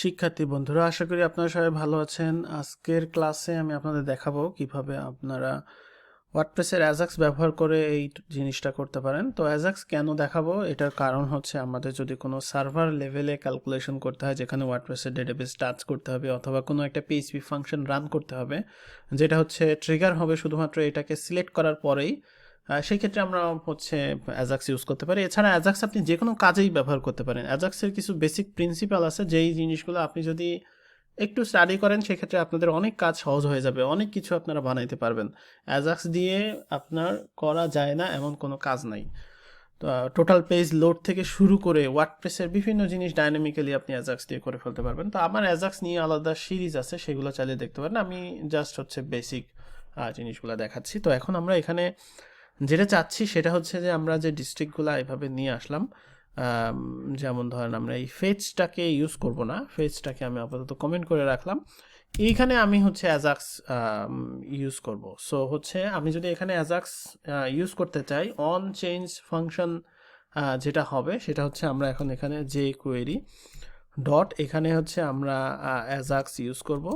শিক্ষার্থী বন্ধুরা, আশা করি আপনারা সবাই ভালো আছেন। আজকের ক্লাসে আমি আপনাদের দেখাবো কীভাবে আপনারা ওয়ার্ডপ্রেসের অ্যাজাক্স ব্যবহার করে এই জিনিসটা করতে পারেন। তো অ্যাজাক্স কেন দেখাবো? এটার কারণ হচ্ছে আমাদের যদি কোনো সার্ভার লেভেলে ক্যালকুলেশন করতে হয়, যেখানে ওয়ার্ডপ্রেসের ডেটাবেস টাচ করতে হবে, অথবা কোনো একটা পিএইচপি ফাংশন রান করতে হবে, যেটা হচ্ছে ট্রিগার হবে শুধুমাত্র এটাকে সিলেক্ট করার পরেই সেই ক্ষেত্রে আমরা হচ্ছে অ্যাজাক্স ইউজ করতে পারি। এছাড়া অ্যাজাক্স আপনি যে কোনো কাজেই ব্যবহার করতে পারেন। অ্যাজাক্সের কিছু বেসিক প্রিন্সিপাল আছে, যেই জিনিসগুলো আপনি যদি একটু স্টাডি করেন, সেক্ষেত্রে আপনাদের অনেক কাজ সহজ হয়ে যাবে। অনেক কিছু আপনারা বানাইতে পারবেন। অ্যাজাক্স দিয়ে আপনার করা যায় না, এমন কোনো কাজ নাই। তো টোটাল পেজ লোড থেকে শুরু করে ওয়ার্ডপ্রেসের বিভিন্ন জিনিস ডাইনামিক্যালি আপনি অ্যাজাক্স দিয়ে করে ফেলতে পারবেন। তো, আমার অ্যাজাক্স নিয়ে আলাদা সিরিজ আছে, সেগুলো চালিয়ে দেখতে পারেন। আমি জাস্ট হচ্ছে বেসিক জিনিসগুলো দেখাচ্ছি। তো, এখন আমরা এখানে যেটা চাচ্ছি সেটা হচ্ছে যে আমরা যে ডিস্ট্রিক্টগুলো এভাবে নিয়ে আসলাম যেমন ধরেন আমরা এই ফেজটাকে ইউজ করব না ফেজটাকে আমি আপাতত কমেন্ট করে রাখলাম। এইখানে আমি হচ্ছে অ্যাজাক্স ইউজ করব। সো হচ্ছে আমি যদি এখানে অ্যাজাক্স ইউজ করতে চাই অন চেঞ্জ ফাংশন যেটা হবে, সেটা হচ্ছে আমরা এখন এখানে যে কোয়েরি ডট এখানে হচ্ছে আমরা অ্যাজাক্স ইউজ করব।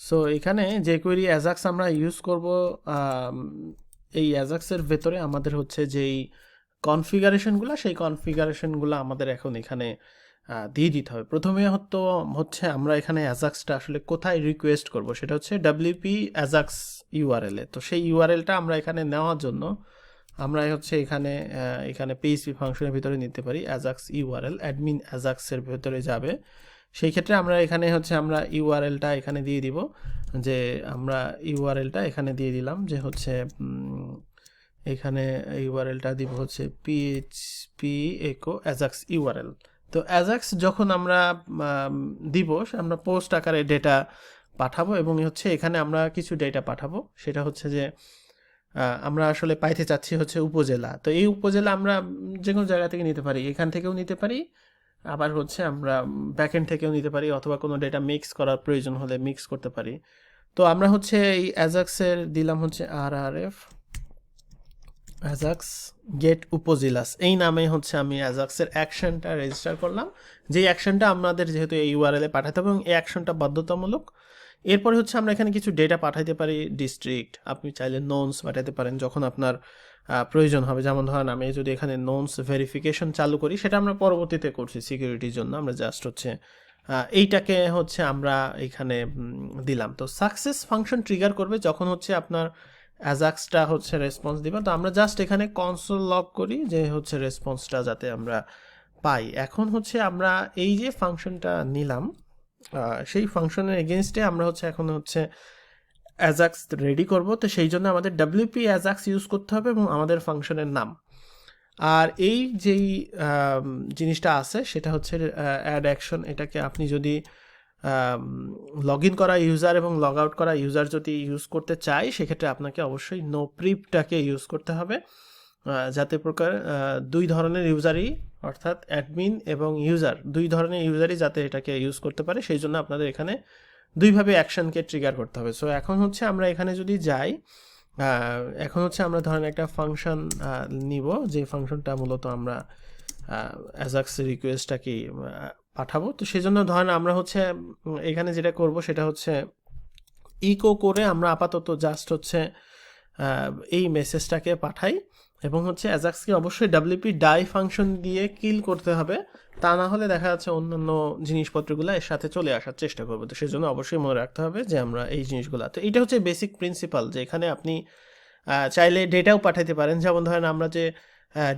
সো এখানে যে কোয়েরি অ্যাজাক্স আমরা ইউজ করব এই অ্যাজাক্সের ভেতরে আমাদের হচ্ছে যেই কনফিগারেশনগুলো সেই কনফিগারেশনগুলো আমাদের এখন এখানে দিয়ে দিতে হবে। প্রথমে হতো, হচ্ছে আমরা এখানে অ্যাজাক্সটা আসলে কোথায় রিকোয়েস্ট করব, সেটা হচ্ছে ডাব্লিউপি অ্যাজাক্স ইউআরএল এ তো সেই ইউআরএলটা আমরা এখানে নেওয়ার জন্য আমরা হচ্ছে এখানে এখানে পিএইচপি ফাংশনের ভিতরে নিতে পারি অ্যাজাক্স ইউআরএল অ্যাডমিন অ্যাজাক্সের ভেতরে যাবে। সেই ক্ষেত্রে আমরা এখানে হচ্ছে আমরা ইউআরএলটা এখানে দিয়ে দিব, যে আমরা ইউআরএলটা এখানে দিয়ে দিলাম যে হচ্ছে এখানে ইউআরএলটা দিব হচ্ছে পিএইচপি একো অ্যাজাক্স ইউআরএল তো অ্যাজাক্স যখন আমরা দিব, আমরা পোস্ট আকারে ডেটা পাঠাবো এবং হচ্ছে এখানে আমরা কিছু ডেটা পাঠাবো, সেটা হচ্ছে যে আমরা আসলে পাইতে চাচ্ছি হচ্ছে উপজেলা। তো এই উপজেলা আমরা যে কোনো জায়গা থেকে নিতে পারি, এখান থেকেও নিতে পারি আবার হচ্ছে আমরা ব্যাকএন্ড থেকেও নিতে পারি অথবা কোনো ডেটা মিক্স করার প্রয়োজন হলে মিক্স করতে পারি। তো আমরা হচ্ছে এই অ্যাজাক্সের দিলাম হচ্ছে আর আর এফ অ্যাজাক্স গেট উপজেলাস। এই নামে হচ্ছে আমি অ্যাজাক্সের অ্যাকশনটা রেজিস্টার করলাম। যে অ্যাকশনটা আমাদের যেহেতু এই ইউআরএলে পাঠাতে হবে এবং এই অ্যাকশনটা বাধ্যতামূলক, এরপরে হচ্ছে আমরা এখানে কিছু ডেটা পাঠাইতে পারি ডিস্ট্রিক্ট আপনি চাইলে নোনস পাঠাতে পারেন। যখন আপনার প্রয়োজন হবে। যেমন ধরেন আমি যদি এখানে নোনস ভেরিফিকেশন চালু করি, সেটা আমরা পরবর্তীতে করছি সিকিউরিটির জন্য। আমরা জাস্ট হচ্ছে এইটাকে হচ্ছে আমরা এখানে দিলাম। তো সাকসেস ফাংশন ট্রিগার করবে যখন হচ্ছে আপনার অ্যাজাক্সটা হচ্ছে রেসপন্স দিবে। তো আমরা জাস্ট এখানে কনসোল লক করি যে হচ্ছে রেসপন্সটা যাতে আমরা পাই। এখন হচ্ছে আমরা এই যে ফাংশনটা নিলাম সেই ফাংশনের এগেনস্টে আমরা হচ্ছে এখন হচ্ছে অ্যাজাক্স রেডি করব, তো সেই জন্য আমাদের ডাব্লিউপি অ্যাজাক্স ইউজ করতে হবে এবং আমাদের ফাংশনের নাম। আর এই যেই জিনিসটা আছে, সেটা হচ্ছে অ্যাড অ্যাকশন এটাকে আপনি যদি লগ ইন করা ইউজার এবং লগ আউট করা ইউজার যদি ইউজ করতে চাই সেক্ষেত্রে আপনাকে অবশ্যই নো প্রিপটাকে ইউজ করতে হবে। যাতে প্রকার দুই ধরনের ইউজারই অর্থাৎ অ্যাডমিন এবং ইউজার দুই ধরনের ইউজারই যাতে এটাকে ইউজ করতে পারে, সেই জন্য আপনাদের এখানে দুইভাবে অ্যাকশনকে ট্রিগার করতে হবে। সো এখন হচ্ছে আমরা এখানে যদি যাই এখন হচ্ছে আমরা ধরেন একটা ফাংশন নিব, যে ফাংশনটা মূলত আমরা অ্যাজাক্স রিকোয়েস্টটাকে পাঠাবো। তো সেই জন্য ধরেন আমরা হচ্ছে এখানে যেটা করব সেটা হচ্ছে ইকো করে আমরা আপাতত জাস্ট হচ্ছে এই মেসেজটাকে পাঠাই। এবং হচ্ছে অ্যাজাক্সকে অবশ্যই ডাব্লিউপি ডাই ফাংশন দিয়ে কিল করতে হবে। তা না হলে দেখা যাচ্ছে অন্যান্য জিনিসপত্রগুলো এর সাথে চলে আসার চেষ্টা করব। তো সেই জন্য অবশ্যই মনে রাখতে হবে যে আমরা এই জিনিসগুলো, তো এটা হচ্ছে বেসিক প্রিন্সিপাল যে এখানে আপনি চাইলে ডেটাও পাঠাতে পারেন। যেমন ধরেন আমরা যে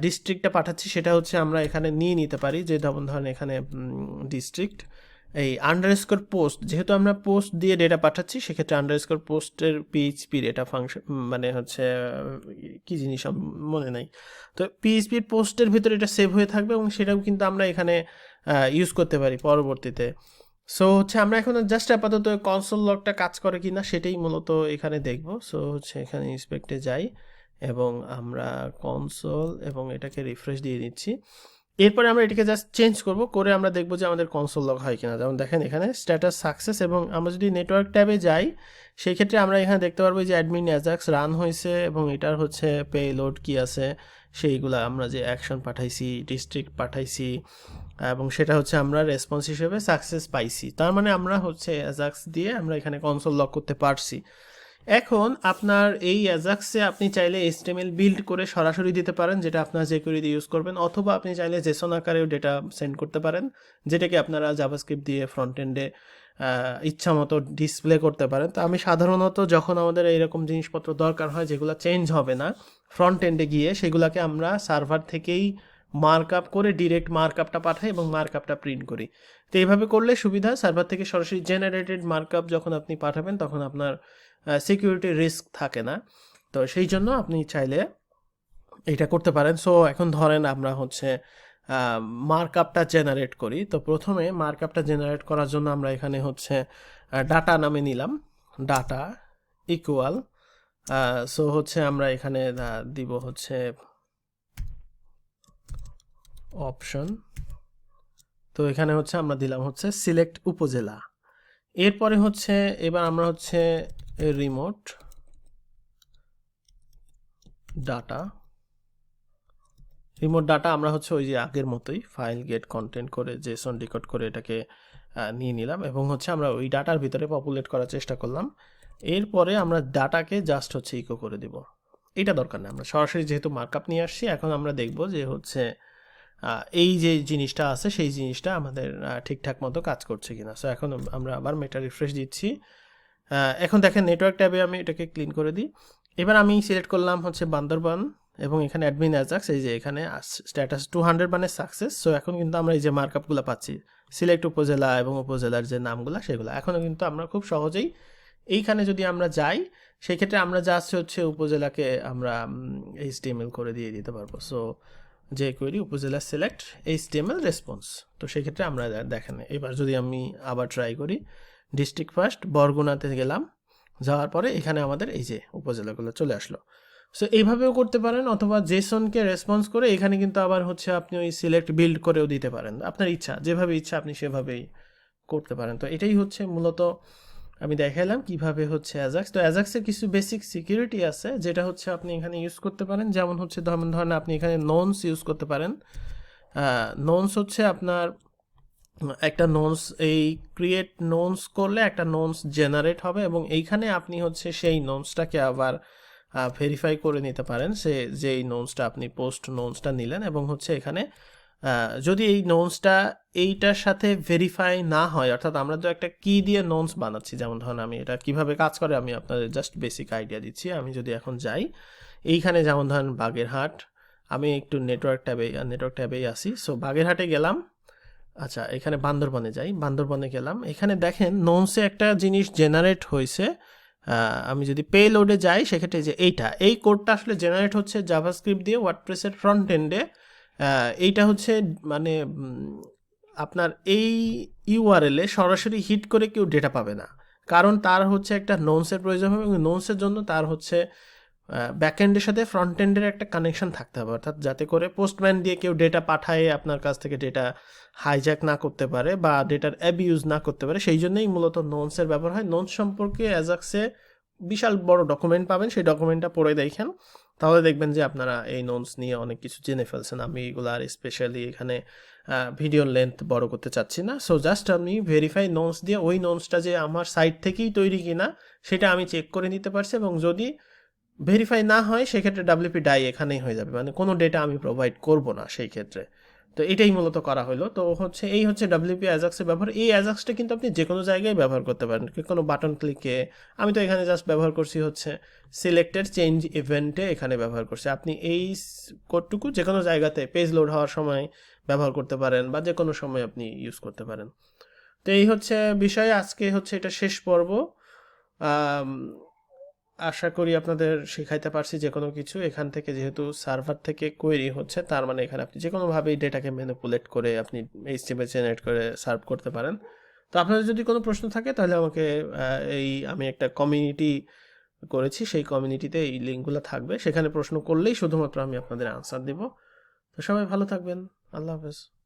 ডিস্ট্রিক্টটা পাঠাচ্ছি সেটা হচ্ছে আমরা এখানে নিয়ে নিতে পারি যে, যেমন ধরেন এখানে ডিস্ট্রিক্ট এই আন্ডারস্কোর পোস্ট যেহেতু আমরা পোস্ট দিয়ে ডেটা পাঠাচ্ছি, সেক্ষেত্রে আন্ডারস্কোর পোস্টের পিএইচপি ডেটা ফাংশন মানে হচ্ছে, কি জিনিস মনে নাই। তো পিএইচপির পোস্টের ভিতরে এটা সেভ হয়ে থাকবে এবং সেটাও কিন্তু আমরা এখানে ইউজ করতে পারি পরবর্তীতে। সো হচ্ছে আমরা এখন জাস্ট আপাতত কনসোল লকটা কাজ করে কিনা সেটাই মূলত এখানে দেখব। সো হচ্ছে এখানে ইন্সপেক্টে যাই এবং আমরা কনসোল এবং এটাকে রিফ্রেশ দিয়ে দিচ্ছি। এরপরে আমরা এটাকে জাস্ট চেঞ্জ করব, করে আমরা দেখব যে আমাদের কনসোল লগ হয় কিনা। যেমন দেখেন, এখানে স্ট্যাটাস সাকসেস এবং আমরা যদি নেটওয়ার্ক ট্যাবে যাই সেই ক্ষেত্রে আমরা এখানে দেখতে পারব যে অ্যাডমিন অ্যাজাক্স রান হয়েছে এবং এটার হচ্ছে পেলোড কি আছে, সেইগুলা আমরা যে অ্যাকশন পাঠাইছি ডিস্ট্রিক্ট পাঠাইছি, এবং সেটা হচ্ছে আমরা রেসপন্স হিসেবে সাকসেস পাইছি। তার মানে আমরা হচ্ছে অ্যাজাক্স দিয়ে আমরা এখানে কনসোল লক করতে পারছি। এখন আপনার এই অ্যাজাক্সে আপনি চাইলে এইচটিএমএল বিল্ড করে সরাসরি দিতে পারেন, যেটা আপনার যে করে ইউজ করবেন, অথবা আপনি চাইলে জেসন আকারেও ডেটা সেন্ড করতে পারেন, যেটাকে আপনারা জাভাস্ক্রিপ্ট দিয়ে ফ্রন্ট এন্ডে ইচ্ছা মতো ডিসপ্লে করতে পারেন। তো আমি সাধারণত যখন আমাদের এইরকম জিনিসপত্র দরকার হয়, যেগুলো চেঞ্জ হবে না ফ্রন্ট এন্ডে গিয়ে সেগুলোকে আমরা সার্ভার থেকেই মার্ক আপ করে ডিরেক্ট মার্ক আপটা পাঠাই এবং মার্ক আপটা প্রিন্ট করি। তো এইভাবে করলে সুবিধা সার্ভার থেকে সরাসরি জেনারেটেড মার্ক আপ যখন আপনি পাঠাবেন তখন আপনার সিকিউরিটি রিস্ক থাকে না। তো সেই জন্য আপনি চাইলে এটা করতে পারেন। সো এখন ধরেন আমরা হচ্ছে মার্ক আপটা জেনারেট করি। তো প্রথমে মার্ক আপটা জেনারেট করার জন্য আমরা এখানে হচ্ছে ডাটা নামে নিলাম। ডাটা ইকুয়াল সো হচ্ছে আমরা এখানে দিব হচ্ছে অপশন। তো এখানে হচ্ছে আমরা দিলাম হচ্ছে সিলেক্ট উপজেলা। এরপরে হচ্ছে, এবার আমরা হচ্ছে রিমোট ডাটা রিমোট ডাটা আমরা হচ্ছে ওই যে আগের মতোই ফাইল গেট কন্টেন্ট করে জেসন ডিকোড করে এটাকে নিয়ে নিলাম এবং হচ্ছে আমরা ওই ডাটার ভিতরে পপুলেট করার চেষ্টা করলাম। এরপরে আমরা ডাটাকে জাস্ট হচ্ছে ইকো করে দিব। এটা দরকার নেই, আমরা সরাসরি যেহেতু মার্কআপ নিয়ে আসছি, এখন আমরা দেখব যে হচ্ছে এই যে জিনিসটা আছে, সেই জিনিসটা আমাদের ঠিকঠাক মতো কাজ করছে কিনা। সো এখন আমরা আবার মেটা রিফ্রেশ দিচ্ছি। এখন দেখেন নেটওয়ার্ক ট্যাবে আমি এটাকে ক্লিন করে দিই। এবার আমি সিলেক্ট করলাম হচ্ছে বান্দরবান এবং এখানে অ্যাডমিন অ্যাজাক্স এই যে এখানে স্ট্যাটাস টু হান্ড্রেড মানে সাকসেস সো এখন কিন্তু আমরা এই যে মার্কআপগুলো পাচ্ছি। সিলেক্ট উপজেলা এবং উপজেলার যে নামগুলো, সেগুলো। এখনও কিন্তু আমরা খুব সহজেই এইখানে যদি আমরা যাই সেই ক্ষেত্রে আমরা জাস্ট হচ্ছে উপজেলাকে আমরা এইচটিএমএল করে দিয়ে দিতে পারব। সো যে কোয়েরি উপজেলা সিলেক্ট এইচটিএমএল রেসপন্স তো সেক্ষেত্রে আমরা দেখেন, এবার যদি আমি আবার ট্রাই করি ডিস্ট্রিক্ট ফার্স্ট বরগুনাতে গেলাম, যাওয়ার পরে এখানে আমাদের এই যে উপজেলাগুলো চলে আসলো। সো এইভাবেও করতে পারেন অথবা জেসনকে রেসপন্স করে এখানে কিন্তু আবার হচ্ছে আপনি ওই সিলেক্ট বিল্ড করেও দিতে পারেন। আপনার ইচ্ছা, যেভাবে ইচ্ছা আপনি সেভাবেই করতে পারেন। তো এটাই হচ্ছে মূলত আমি দেখাইলাম কীভাবে হচ্ছে অ্যাজাক্স তো অ্যাজাক্সের কিছু বেসিক সিকিউরিটি আছে, যেটা হচ্ছে আপনি এখানে ইউজ করতে পারেন। যেমন হচ্ছে ধরেন ধরেন আপনি এখানে নোনস ইউজ করতে পারেন। নোনস হচ্ছে আপনার একটা নোনস এই ক্রিয়েট নোনস করলে একটা নোনস জেনারেট হবে এবং এইখানে আপনি হচ্ছে সেই নোনসটাকে আবার ভেরিফাই করে নিতে পারেন। সে, যেই নোনসটা আপনি পোস্ট নোনসটা নিলেন এবং হচ্ছে এখানে যদি এই নোনসটা এইটার সাথে ভেরিফাই না হয়, অর্থাৎ আমরা তো একটা কি দিয়ে নোনস বানাচ্ছি, যেমন ধরুন আমি এটা কীভাবে কাজ করে, আমি আপনাদের জাস্ট বেসিক আইডিয়া দিচ্ছি, আমি যদি এখন যাই, এইখানে যেমন ধরেন বাগেরহাট, আমি একটু নেটওয়ার্ক ট্যাবে নেটওয়ার্ক ট্যাবেই আসি সো বাগেরহাটে গেলাম আচ্ছা এখানে বান্দরবনে যাই, বান্দরবনে গেলাম, এখানে দেখেন নোনসে একটা জিনিস জেনারেট হয়েছে আমি যদি পে লোডে যাই, সেক্ষেত্রে যে এইটা, এই কোডটা আসলে জেনারেট হচ্ছে জাভাস্ক্রিপ্ট দিয়ে ওয়ার্ডপ্রেসের ফ্রন্ট এন্ডে এইটা হচ্ছে মানে আপনার এই ইউআরএলে সরাসরি হিট করে কেউ ডেটা পাবে না। কারণ তার হচ্ছে একটা নোনসের প্রয়োজন হবে এবং নোনসের জন্য তার হচ্ছে ব্যাকএন্ডের সাথে ফ্রন্ট এন্ডের একটা কানেকশন থাকতে হবে। অর্থাৎ যাতে করে পোস্টম্যান দিয়ে কেউ ডেটা পাঠায়, আপনার কাছ থেকে ডেটা হাইজ্যাক না করতে পারে বা ডেটার অ্যাবিউজ না করতে পারে। সেই জন্যই মূলত নোনসের ব্যবহার হয়। নোনস সম্পর্কে অ্যাজাক্সে বিশাল বড় ডকুমেন্ট পাবেন, সেই ডকুমেন্টটা পড়ে দেখেন। তাহলে দেখবেন যে আপনারা এই নোটস নিয়ে অনেক কিছু জেনে ফেলছেন। আমি এগুলো আর স্পেশালি এখানে ভিডিওর লেন্থ বড় করতে চাচ্ছি না। সো জাস্ট আমি ভেরিফাই নোটস দিয়ে ওই নোটসটা যে আমার সাইট থেকেই তৈরি কিনা, সেটা আমি চেক করে নিতে পারছি এবং যদি ভেরিফাই না হয়, সেক্ষেত্রে ডাব্লিউপি ডাই এখানেই হয়ে যাবে। মানে কোনো ডেটা আমি প্রোভাইড করব না সেই ক্ষেত্রে। তো এটাই মূলত করা হলো। তো হচ্ছে, এই হচ্ছে ডাব্লিউপি অ্যাজাক্সের ব্যবহার। এই অ্যাজাক্সটা কিন্তু আপনি যে কোনো জায়গায় ব্যবহার করতে পারেন। কোনো বাটন ক্লিকে আমি তো এখানে জাস্ট ব্যবহার করছি হচ্ছে সিলেক্টেড চেঞ্জ ইভেন্টে এখানে ব্যবহার করছি। আপনি এই কোডটুকু যে কোনো জায়গাতে পেজ লোড হওয়ার সময় ব্যবহার করতে পারেন বা যে কোনো সময় আপনি ইউজ করতে পারেন। তো এই হচ্ছে বিষয় আজকে হচ্ছে এটা শেষ পর্ব। আশা করি আপনাদের শেখাইতে পারছি যে কোনো কিছু। এখান থেকে যেহেতু সার্ভার থেকে কোয়েরি হচ্ছে, তার মানে এখানে আপনি যে কোনোভাবেই ডেটাকে ম্যানিপুলেট করে আপনি এইচটিএমএল জেনারেট করে সার্ভ করতে পারেন। তো আপনাদের যদি কোনো প্রশ্ন থাকে, তাহলে আমাকে এই আমি একটা কমিউনিটি করেছি, সেই কমিউনিটিতে এই লিঙ্কগুলো থাকবে। সেখানে প্রশ্ন করলেই শুধুমাত্র আমি আপনাদের আনসার দেব। তো সবাই ভালো থাকবেন। আল্লাহ হাফেজ।